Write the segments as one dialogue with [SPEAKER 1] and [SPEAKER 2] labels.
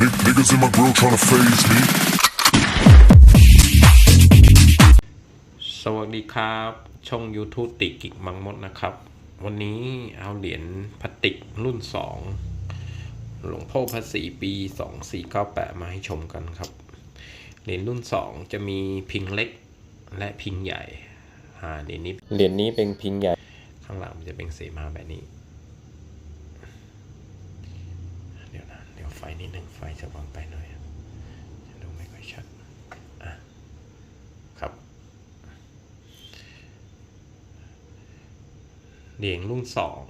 [SPEAKER 1] Nigg- Niggas in my grill tryna phase me.
[SPEAKER 2] สวัสดีครับ ช่อง YouTube ติกิกมังมดนะครับ วันนี้เอาเหรียญพลาสติกรุ่น 2 หลวงพ่อภาษีปี 2498 มาให้ชมกันครับ เหรียญรุ่น 2 จะมีพิงเล็กและพิงใหญ่ อ่าเหรียญนี้ เหรียญนี้เป็นพิงใหญ่ ข้างหลังมันจะเป็นเสมาแบบนี้ เดี๋ยวนะ ไฟนิดหนึ่งไฟจะวางไปหน่อยจะดูไม่ค่อยชัดอะครับเหรียญรุ่นสอง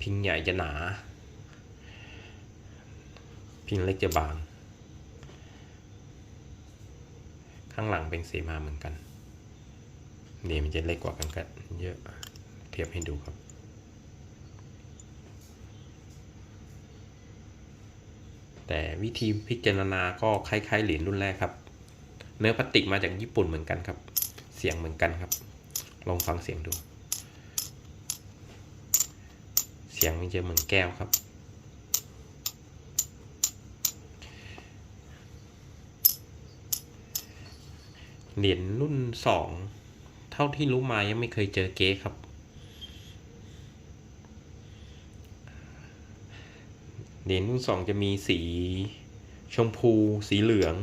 [SPEAKER 2] พิงใหญ่จะหนา พิงเล็กจะบาง ข้างหลังเป็นเสมาเหมือนกันเหรียญมันจะเล็กกว่ากันกันเยอะเทียบให้ดูครับ แต่วิธีพิจารณาก็คล้ายๆเหรียญรุ่นแรกครับ เนื้อพลาสติกมาจากญี่ปุ่นเหมือนกันครับ เสียงเหมือนกันครับ ลองฟังเสียงดู เสียงมันจะเหมือนแก้วครับ เหรียญรุ่นสองเท่าที่รู้มายังไม่เคยเจอเก๊ครับ เหรียญรุ่นสองจะมีสีชมพู สีเหลือง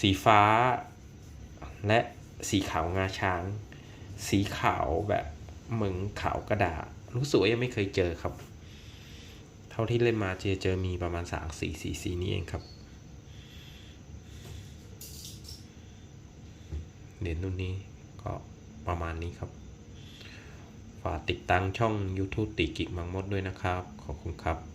[SPEAKER 2] สีฟ้า และสีขาวงาช้าง สีขาวแบบเหมือนขาวกระดาษรู้สึกว่ายังไม่เคยเจอครับ เท่าที่เล่นมาเจอเจอมีประมาณสามสีสีสีนี้เองครับเหรียญรุ่นนี้ก็ประมาณนี้ครับ ฝากติดตั้งช่อง YouTube ติกิกมังมดด้วยนะครับ ขอบคุณครับ